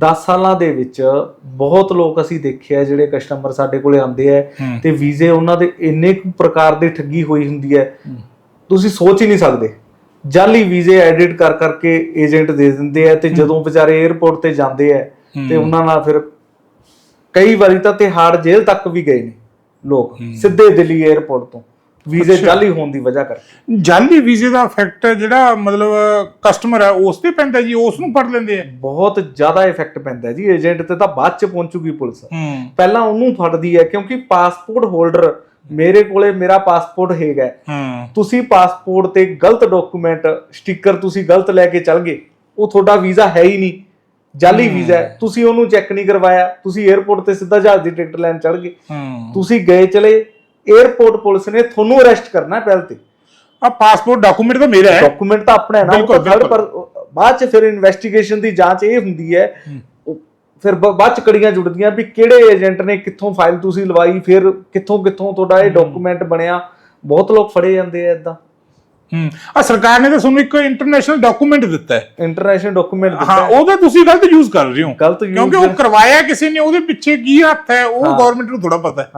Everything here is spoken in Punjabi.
10 ਸਾਲਾਂ ਦੇ ਵਿੱਚ ਬਹੁਤ ਲੋਕ ਅਸੀਂ ਦੇਖੇ ਆ ਜਿਹੜੇ ਕਸਟਮਰ ਸਾਡੇ ਕੋਲੇ ਆਉਂਦੇ ਆ ਹੂੰ। ਤੇ ਵੀਜ਼ੇ ਉਹਨਾਂ ਦੇ ਇੰਨੇ ਕੁ ਪ੍ਰਕਾਰ ਦੀ ਠੱਗੀ ਹੋਈ ਹੁੰਦੀ ਹੈ। ਤੁਸੀਂ ਸੋਚ ਹੀ ਨਹੀਂ ਸਕਦੇ। ਜਾਲੀ ਵੀਜ਼ੇ ਐਡਿਟ ਕਰ ਕਰਕੇ ਏਜੰਟ ਦੇ ਦਿੰਦੇ ਆ ਤੇ ਜਦੋਂ ਵਿਚਾਰੇ 에ਅਰਪੋਰਟ ਤੇ ਜਾਂਦੇ ਆ ਤੇ ਉਹਨਾਂ ਨਾਲ ਫਿਰ ਕਈ ਵਾਰੀ ਤਾਂ ਤਿਹਾੜ ਜੇਲ੍ਹ ਤੱਕ ਵੀ ਗਏ ਨੇ ਲੋਕ। ਸਿੱਧੇ ਦਿੱਲੀ 에ਅਰਪੋਰਟ ਤੋਂ। ਵੀਜ਼ੇ ਜਾਲੀ ਹੋਣ ਦੀ ਵਜ੍ਹਾ ਕਰਕੇ। ਜਾਲੀ ਵੀਜ਼ੇ ਦਾ ਇਫੈਕਟ ਜਿਹੜਾ ਮਤਲਬ ਕਸਟਮਰ ਹੈ ਉਸ ਤੇ ਪੈਂਦਾ ਜੀ ਉਸ ਨੂੰ ਫੜ ਲੈਂਦੇ ਆ। ਬਹੁਤ ਜ਼ਿਆਦਾ ਇਫੈਕਟ ਪੈਂਦਾ ਜੀ ਏਜੰਟ ਤੇ ਤਾਂ ਬਾਅਦ ਚ ਪਹੁੰਚੂਗੀ ਪੁਲਿਸ। ਪਹਿਲਾਂ ਉਹਨੂੰ ਫੜਦੀ ਹੈ ਕਿਉਂਕਿ ਪਾਸਪੋਰਟ ਹੋਲਡਰ ਮੇਰੇ ਕੋਲੇ ਮੇਰਾ ਪਾਸਪੋਰਟ ਹੈਗਾ ਤੁਸੀਂ ਪਾਸਪੋਰਟ ਤੇ ਗਲਤ ਡਾਕੂਮੈਂਟ ਸਟicker ਤੁਸੀਂ ਗਲਤ ਲੈ ਕੇ ਚੱਲ ਗਏ ਉਹ ਤੁਹਾਡਾ ਵੀਜ਼ਾ ਹੈ ਹੀ ਨਹੀਂ। ਜਾਲੀ ਵੀਜ਼ਾ ਹੈ ਤੁਸੀਂ ਉਹਨੂੰ ਚੈੱਕ ਨਹੀਂ ਕਰਵਾਇਆ ਤੁਸੀਂ 에ਅਰਪੋਰਟ ਤੇ ਸਿੱਧਾ ਜਹਾਜ਼ ਦੀ ਟਿਕਟ ਲੈਣ ਚੜ ਗਏ। ਤੁਸੀਂ ਗਏ ਚਲੇ 에ਅਰਪੋਰਟ ਪੁਲਿਸ ਨੇ ਤੁਹਾਨੂੰ ਅਰੈਸਟ ਕਰਨਾ ਹੈ ਪਹਿਲ ਤੇ। ਆ ਪਾਸਪੋਰਟ ਡਾਕੂਮੈਂਟ ਤਾਂ ਮੇਰਾ ਹੈ। ਡਾਕੂਮੈਂਟ ਤਾਂ ਆਪਣਾ ਹੈ ਨਾ ਉਹ ਤਾਂ ਪਰ ਬਾਅਦ ਚ ਫਿਰ ਇਨਵੈਸਟੀਗੇਸ਼ਨ ਦੀ ਜਾਂਚ ਇਹ ਹੁੰਦੀ ਹੈ ਫਿਰ ਬਾਅਦ ਚ ਕੜੀਆਂ ਜੁੜਦੀਆਂ ਵੀ ਕਿਹੜੇ ਏਜੰਟ ਨੇ ਕਿੱਥੋਂ ਫਾਈਲ ਤੁਸੀਂ ਲਵਾਈ ਫਿਰ ਕਿੱਥੋਂ ਕਿੱਥੋਂ ਤੁਹਾਡਾ ਇਹ ਡਾਕੂਮੈਂਟ ਬਣਿਆ। ਬਹੁਤ ਲੋਕ ਫੜੇ ਜਾਂਦੇ ਆ ਇਦਾਂ ਹੂੰ। ਆ ਸਰਕਾਰ ਨੇ ਤਾਂ ਤੁਹਾਨੂੰ ਇੱਕ ਇੰਟਰਨੈਸ਼ਨਲ ਡਾਕੂਮੈਂਟ ਦਿੱਤਾ ਹੈ। ਇੰਟਰਨੈਸ਼ਨਲ ਡਾਕੂਮੈਂਟ ਹਾਂ ਦਿੱਤਾ ਉਹਦਾ ਤੁਸੀਂ ਗਲਤ ਯੂਜ਼ ਕਰ ਰਹੇ ਹੋ। ਕਿਉਂਕਿ ਉਹ ਕਰਵਾਇਆ ਕਿਸੇ ਨੇ ਉਹਦੇ ਪਿੱਛੇ ਕੀ ਹੱਥ ਹੈ ਉਹ ਹਾਂ। ਗਵਰਨਮੈਂਟ ਨੂੰ ਥੋੜਾ ਪਤਾ ਹੈ।